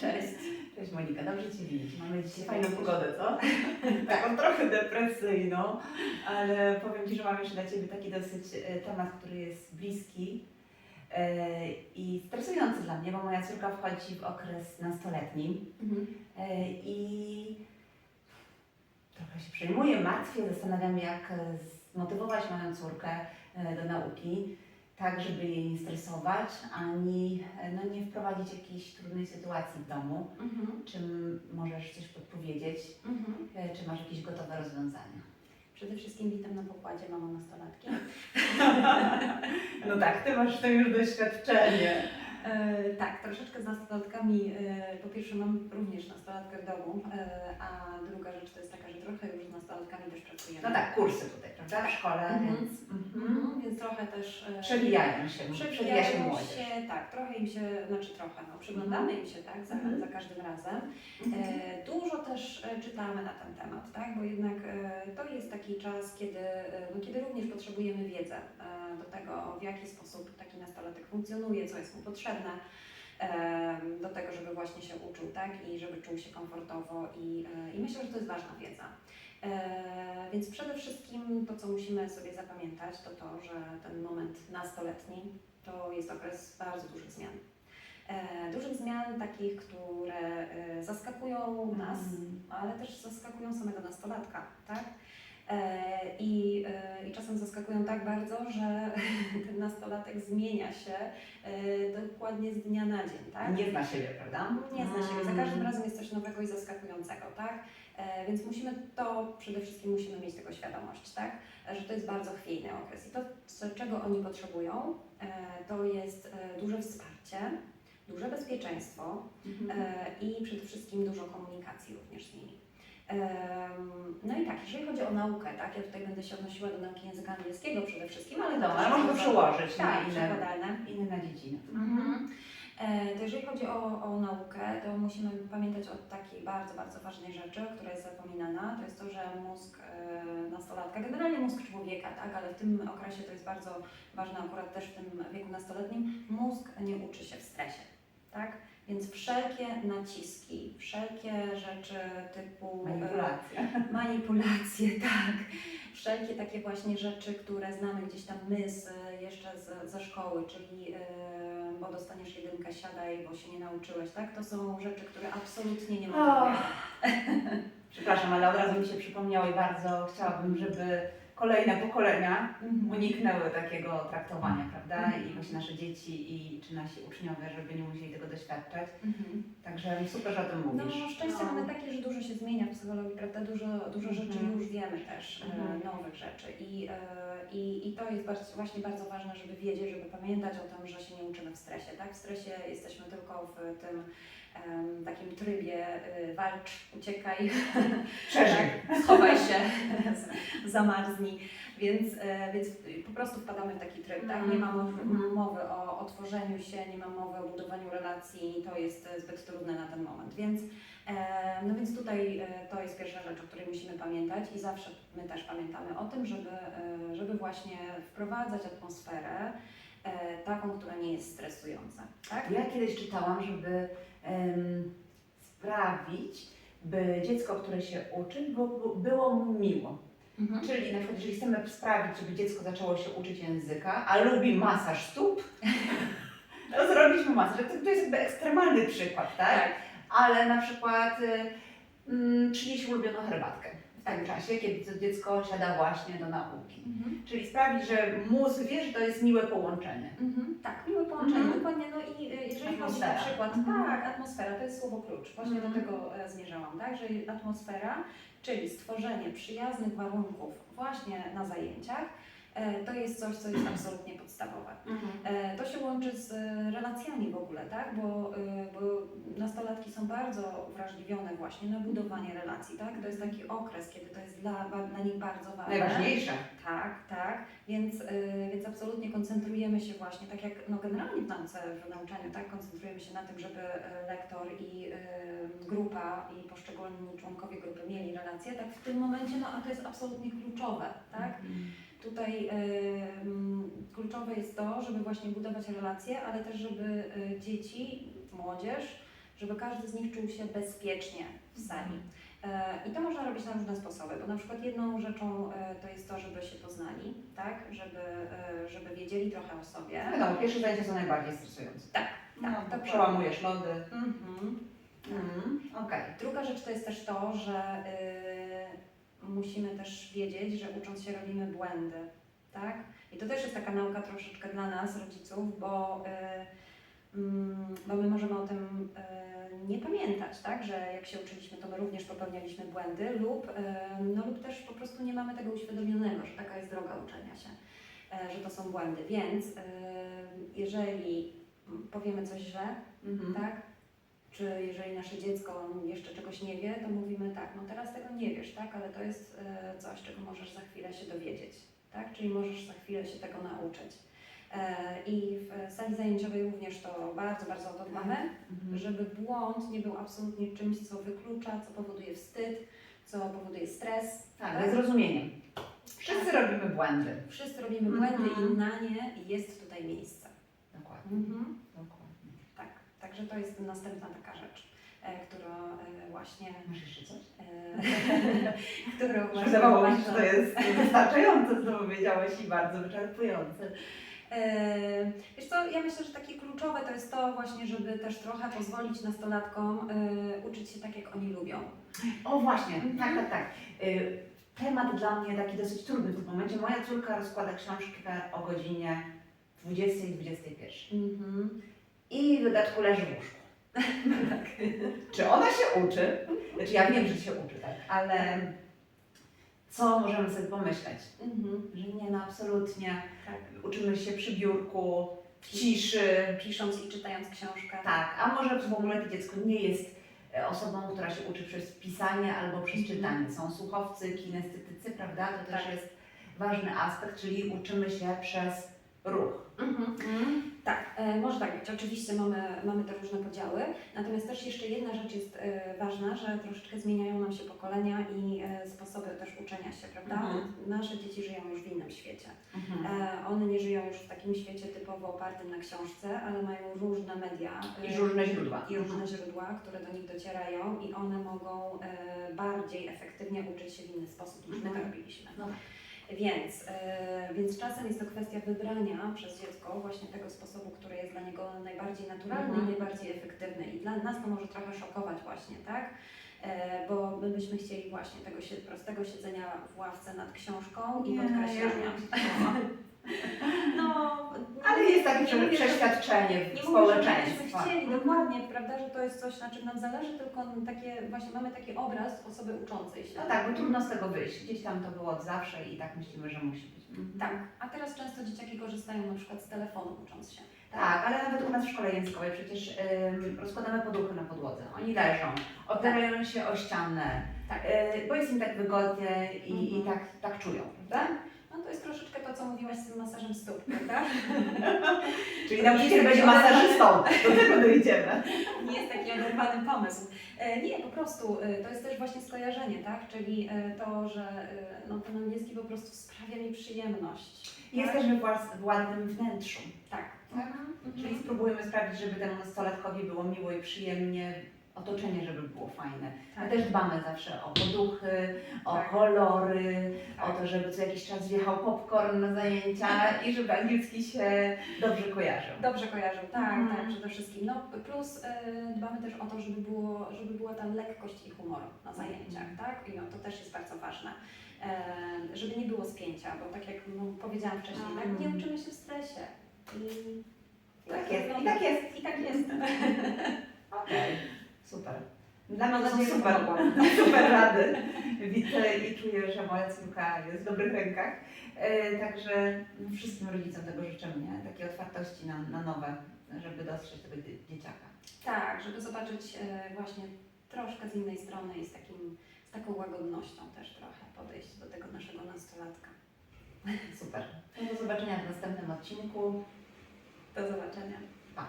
Cześć. Cześć Monika, dobrze Cię widzieć. Mamy dzisiaj fajną pogodę, co? Taką trochę depresyjną, ale powiem Ci, że mam jeszcze dla Ciebie taki dosyć e, temat, który jest bliski e, i stresujący dla mnie, bo moja córka wchodzi w okres nastoletni Mhm. e, i trochę się przejmuję, martwię, zastanawiam jak zmotywować moją córkę do nauki, tak żeby jej nie stresować, ani no, nie wprowadzić jakiejś trudnej sytuacji w domu. Mhm. Czy możesz coś podpowiedzieć? Mhm. E, Czy masz jakieś gotowe rozwiązania? Przede wszystkim witam na pokładzie mamo nastolatki. No tak, ty masz w tym już doświadczenie. E, tak, troszeczkę z nastolatkami. E, po pierwsze mam również nastolatkę w domu, e, a druga rzecz to jest taka, że trochę już z nastolatkami też pracujemy. No tak, kursy tutaj, prawda? W szkole, Mhm. więc mhm. Mhm, więc trochę też... e, przewijają się, przewija się Przewijają młodzież. się, tak, trochę im się, znaczy trochę, no, przyglądamy im się, tak, za, Mhm. za każdym razem. Mhm. E, dużo też e, czytamy na ten temat, tak, bo jednak e, to jest taki czas, kiedy, e, no, kiedy również potrzebujemy wiedzę e, do tego, w jaki sposób taki nastolatek funkcjonuje, co jest mu potrzebne. e, Do tego, żeby właśnie się uczył, tak, i żeby czuł się komfortowo, i, e, i myślę, że to jest ważna wiedza. E, Więc przede wszystkim to, co musimy sobie zapamiętać, to to, że ten moment nastoletni to jest okres bardzo dużych zmian. E, Dużych zmian takich, które e, zaskakują nas, Mhm. ale też zaskakują samego nastolatka, tak? I, I czasem zaskakują tak bardzo, że ten nastolatek zmienia się dokładnie z dnia na dzień, tak? Nie zna siebie, prawda? Nie zna siebie. Za Mm. każdym razem jest coś nowego i zaskakującego, tak? E, więc musimy to, przede wszystkim musimy mieć tego świadomość, tak? Że to jest bardzo chwiejny okres. I to, co, czego oni potrzebują, e, to jest e, duże wsparcie, duże bezpieczeństwo Mhm. i przede wszystkim dużo komunikacji również z nimi. No i tak, jeżeli chodzi o naukę, tak, ja tutaj będę się odnosiła do nauki języka angielskiego przede wszystkim, ale No, to można przełożyć tak, na inne, przekładalne. inne dziedziny. Mhm. E, To jeżeli chodzi o, o naukę, to musimy pamiętać o takiej bardzo, bardzo ważnej rzeczy, która jest zapominana. To jest to, że mózg e, nastolatka, generalnie mózg człowieka, tak, ale w tym okresie to jest bardzo ważne akurat też w tym wieku nastoletnim, mózg nie uczy się w stresie, tak? Więc wszelkie naciski, wszelkie rzeczy typu e, Manipulacja. manipulacje, tak. Wszelkie takie właśnie rzeczy, które znamy gdzieś tam my z, jeszcze z, ze szkoły, czyli yy, bo dostaniesz jedynkę, siadaj, bo się nie nauczyłeś, tak? To są rzeczy, które absolutnie nie motywują. Przepraszam, ale od razu mi się przypomniało i bardzo chciałabym, żeby kolejne pokolenia Mhm. uniknęły takiego traktowania, prawda? Mhm. I właśnie nasze dzieci i czy nasi uczniowie, żeby nie musieli tego doświadczać. Mhm. Także super, że o tym No, mówisz. szczęście mamy takie, że dużo się zmienia w psychologii, prawda? Dużo, dużo rzeczy już wiemy też, e, nowych rzeczy. I, e, i, I to jest bardzo, właśnie bardzo ważne, żeby wiedzieć, żeby pamiętać o tym, że się nie uczymy w stresie, tak? W stresie jesteśmy tylko w tym takim trybie y, walcz, uciekaj, Przeżyj. tak, schowaj się, z- zamarznij. Więc, e, więc po prostu wpadamy w taki tryb, tak? Nie ma mowy, Mhm. mowy o otworzeniu się, nie ma mowy o budowaniu relacji, to jest e, zbyt trudne na ten moment. Więc, e, no więc tutaj to jest pierwsza rzecz, o której musimy pamiętać i zawsze my też pamiętamy o tym, żeby, żeby właśnie wprowadzać atmosferę taką, która nie jest stresująca, tak? Ja kiedyś czytałam, żeby em, sprawić, by dziecko, które się uczy, było, było mu miło. Mhm. Czyli na przykład, jeżeli chcemy sprawić, żeby dziecko zaczęło się uczyć języka, a lubi masaż stóp, to zrobić mu masaż. To, to jest jakby ekstremalny przykład, tak? Tak. Ale na przykład y, mm, przynieść ulubioną herbatkę w tym czasie, kiedy to dziecko siada właśnie do nauki. Mhm. Czyli sprawić, że mózg wie, że to jest miłe połączenie. Mhm, tak, miłe połączenie, Mhm. dokładnie. No i y, jeżeli chodzi Atmosfera. na przykład, Mhm. tak, atmosfera to jest słowo klucz. Właśnie Mhm. do tego e, zmierzałam, tak, że atmosfera, czyli stworzenie przyjaznych warunków właśnie na zajęciach, to jest coś, co jest absolutnie podstawowe. E, To się łączy z e, relacjami w ogóle, tak? Bo, e, bo nastolatki są bardzo wrażliwione właśnie na budowanie relacji, tak? To jest taki okres, kiedy to jest dla, dla nich bardzo ważne. Najważniejsze. Tak, tak. Więc, więc absolutnie koncentrujemy się właśnie, tak jak no generalnie w nauce, w nauczaniu, tak, koncentrujemy się na tym, żeby lektor i grupa i poszczególni członkowie grupy mieli relacje, tak w tym momencie, no a to jest absolutnie kluczowe, tak. Tutaj y, mm, kluczowe jest to, żeby właśnie budować relacje, ale też żeby y, dzieci, młodzież żeby każdy z nich czuł się bezpiecznie w sali. E, I to można robić na różne sposoby, bo na przykład jedną rzeczą e, to jest to, żeby się poznali, tak? żeby, e, żeby wiedzieli trochę o sobie. No wiadomo, pierwsze zajęcia są najbardziej stresujące. Tak, No, tak, to dokładnie. przełamujesz lody. Mhm. Mhm. Okej. Druga rzecz to jest też to, że y, musimy też wiedzieć, że ucząc się robimy błędy, tak? I to też jest taka nauka troszeczkę dla nas, rodziców, bo, y, mm, bo my możemy o tym y, nie pamiętać, tak? Że jak się uczyliśmy, to my również popełnialiśmy błędy lub, y, no, lub też po prostu nie mamy tego uświadomionego, że taka jest droga uczenia się, że to są błędy. Więc jeżeli powiemy coś źle, Mhm. tak? Czy jeżeli nasze dziecko jeszcze czegoś nie wie, to mówimy tak, no teraz tego nie wiesz, tak? Ale to jest e, coś, czego możesz za chwilę się dowiedzieć, tak? Czyli możesz za chwilę się tego nauczyć. E, I w sali zajęciowej również to bardzo, bardzo o to dbamy, Mhm. żeby błąd nie był absolutnie czymś, co wyklucza, co powoduje wstyd, co powoduje stres. Tak, ze zrozumieniem. Wszyscy robimy błędy. Wszyscy robimy błędy Mhm. i na nie jest tutaj miejsce. Dokładnie. Mhm. Dokładnie. Tak, także to jest następna taka rzecz, e, którą e, właśnie Masz jeszcze coś? e, którą właśnie Wydawało mi się, że to jest wystarczające, co powiedziałeś i bardzo wyczerpujące. Wiesz co, ja myślę, że takie kluczowe to jest to właśnie, żeby też trochę pozwolić nastolatkom uczyć się tak, jak oni lubią. O właśnie, Mhm. tak, tak, tak. Y, Temat dla mnie taki dosyć trudny w tym momencie. Moja córka rozkłada książkę o godzinie 20 i 21. Mhm. I w dodatku leży w łóżku. tak. Czy ona się uczy? Znaczy ja wiem, że się uczy, tak, ale co możemy sobie pomyśleć? Mhm. Że nie, no absolutnie. Tak. Uczymy się przy biurku, w ciszy. Pisząc i czytając książkę. Tak, a może w ogóle to dziecko nie jest e, osobą, która się uczy przez pisanie albo przez Mhm. czytanie. Są słuchowcy, kinestetycy, prawda? To też Tak. jest ważny aspekt, czyli uczymy się przez ruch. Mhm. Tak, e, może tak być. Oczywiście mamy, mamy te różne podziały. Natomiast też jeszcze jedna rzecz jest e, ważna, że troszeczkę zmieniają nam się pokolenia i e, sposoby też uczenia się, prawda? Mhm. Nasze dzieci żyją już w innym świecie. Mhm. One nie żyją już w takim świecie typowo opartym na książce, ale mają różne media. I różne źródła. I różne źródła, które do nich docierają i one mogą bardziej efektywnie uczyć się w inny sposób niż my to Mhm. robiliśmy. No. Więc, e, więc czasem jest to kwestia wybrania przez dziecko właśnie tego sposobu, który jest dla niego najbardziej naturalny Mhm. i najbardziej efektywny. I dla nas to może trochę szokować właśnie, tak? E, bo my byśmy chcieli właśnie tego prostego siedzenia w ławce nad książką i Nie, ja podkreślania. chciała. No, Ale jest takie nie przeświadczenie nie mówię, że społeczeństwa. byśmy chcieli, dokładnie, prawda, że to jest coś, na czym nam zależy, tylko takie, właśnie mamy taki obraz osoby uczącej się. No tak, bo trudno z tego wyjść. Gdzieś tam to było od zawsze i tak myślimy, że musi być. Mhm. Tak, a teraz często dzieciaki korzystają na przykład z telefonu ucząc się. Tak, ale nawet u nas w szkole językowej przecież ym, rozkładamy poduchy na podłodze. Oni leżą, opierają się o ścianę, Tak. y, bo jest im tak wygodnie i, i Mhm. tak, tak czują, prawda? No to jest troszeczkę to, co mówiłaś z tym masażem stóp, prawda? Czyli nauczyciel będzie masażystą, do tego dojdziemy. Nie jest taki oderwany pomysł. E, Nie, po prostu e, to jest też właśnie skojarzenie, tak? Czyli e, to, że no, ten angielski po prostu sprawia mi przyjemność. Tak? też we włas- własnym wnętrzu. Tak. Tak. Czyli spróbujemy sprawić, żeby temu nastolatkowi było miło i przyjemnie, otoczenie, żeby było fajne. My Tak. też dbamy zawsze o poduchy, o Tak. kolory, Tak. o to, żeby co jakiś czas wjechał popcorn na zajęcia i żeby angielski się dobrze kojarzył. Dobrze kojarzę, tak, Mhm. tak, przede wszystkim. No, plus e, dbamy też o to, żeby, było, żeby była ta lekkość i humor na zajęciach, tak? I no, to też jest bardzo ważne. E, żeby nie było spięcia, bo tak jak no, powiedziałam wcześniej, tak, nie Mhm. uczymy się w stresie. I Tak jest, no, i tak jest. I tak jest. Okej, super. Dla mnie są super, super rady. Widzę i czuję, że moja córka jest w dobrych rękach. E, Także wszystkim rodzicom tego życzymy, nie? Takiej otwartości na, na nowe, żeby dostrzec tego dzie- dzieciaka. Tak, żeby zobaczyć e, właśnie troszkę z innej strony i z, takim, z taką łagodnością też trochę podejść do tego naszego nastolatka. Super. No do zobaczenia w następnym odcinku. Do zobaczenia. Pa.